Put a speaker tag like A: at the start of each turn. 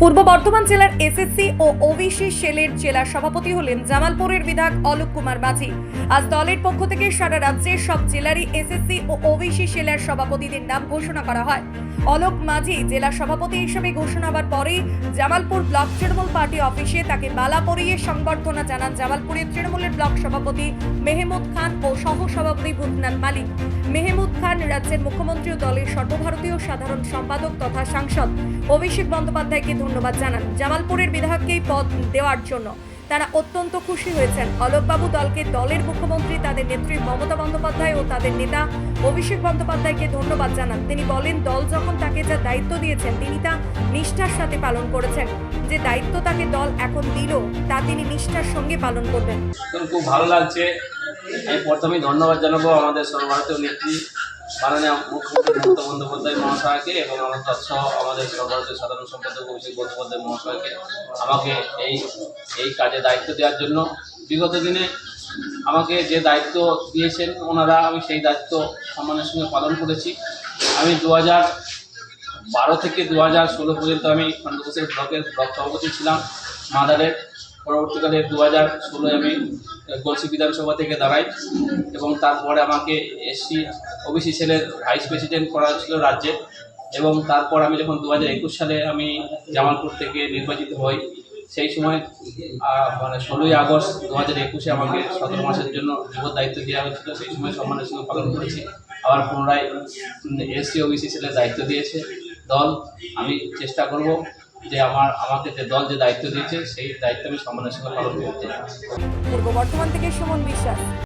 A: পূর্ব বর্ধমান জেলার এসএসসি ও ওবিসি সেলের জেলা সভাপতি হলেন জামালপুরের বিধায়ক অলোক কুমার মাঝি। আজ দলের পক্ষ থেকে সারা রাজ্যের সব জেলারই এসএসসি ও ওবিসি সেলের সভাপতিদের নাম ঘোষণা করা হয়। অলোক মাঝি জেলা সভাপতি হিসেবে ঘোষণা হওয়ার পরেই জামালপুর ব্লক তৃণমূল পার্টি অফিসে তাকে মালা পরিয়ে সংবর্ধনা জানান জামালপুরের তৃণমূলের ব্লক সভাপতি মেহমুদ খান ও সহ সভাপতি ভূতনাথ মালিক। মেহমুদ খান রাজ্যের মুখ্যমন্ত্রী ও দলের সর্বভারতীয় সাধারণ সম্পাদক তথা সাংসদ অভিষেক বন্দ্যোপাধ্যায়কে ধন্যবাদ জানান। জামালপুরের বিধায়ককেই পদ দেওয়ার জন্য তারা অত্যন্ত খুশি হয়েছেন। অলোকবাবু দলকে দলের মুখ্যমন্ত্রী, তাদের নেত্রী মমতা বন্দ্যোপাধ্যায় ও তাদের নেতা অভিষেক বন্দ্যোপাধ্যায়কে ধন্যবাদ জানান। তিনি বলেন, দল যখন তাকে যা দায়িত্ব দিয়েছেন, তিনি তা নিষ্ঠার সাথে পালন করেছেন। যে দায়িত্ব তাকে দল এখন দিল, তা তিনি নিষ্ঠার সঙ্গে পালন করবেন।
B: খুব ভালো লাগছে। আমি প্রথমেই ধন্যবাদ জানাব আমাদের সর্বভারতীয় নেত্রী মাননীয় মুখ্যমন্ত্রী মমতা বন্দ্যোপাধ্যায় মহাশয়কে এবং আমার তৎসহ আমাদের সর্বভারতীয় সাধারণ সম্পাদক অভিষেক বন্দ্যোপাধ্যায় মহাশয়কে আমাকে এই এই কাজে দায়িত্ব দেওয়ার জন্য। বিগত দিনে আমাকে যে দায়িত্ব দিয়েছেন, ওনারা আমি সেই দায়িত্ব সম্মানের সঙ্গে পালন করেছি। আমি দু হাজার বারো থেকে দু হাজার ষোলো পর্যন্ত আমি খণ্ডঘোষের ব্লকের ব্লক সভাপতি ছিলাম, মাদারের। পরবর্তীকালে দু হাজার ষোলোয় আমি গলসি বিধানসভা থেকে দাঁড়াই এবং তারপরে আমাকে এসসি ওবিসি সেলের ভাইস প্রেসিডেন্ট করা ছিল রাজ্যে এবং তারপর আমি যখন দু হাজার একুশ সালে আমি জামালপুর থেকে নির্বাচিত হই, সেই সময় মানে ষোলোই আগস্ট দু হাজার একুশে আমাকে সতেরো মাসের জন্য যুব দায়িত্ব দেওয়া হয়েছিল, সেই সময় সম্মানের সঙ্গে পালন করেছি। আবার পুনরায় এসসি ওবিসি সেলের দায়িত্ব দিয়েছে দল। আমি চেষ্টা করব যে আমার, আমাকে যে দল যে দায়িত্ব দিয়েছে, সেই দায়িত্ব আমি সম্মানের সঙ্গে পালন করতে
A: পূর্ব বর্ধমান থেকে সুমন বিশ্বাস।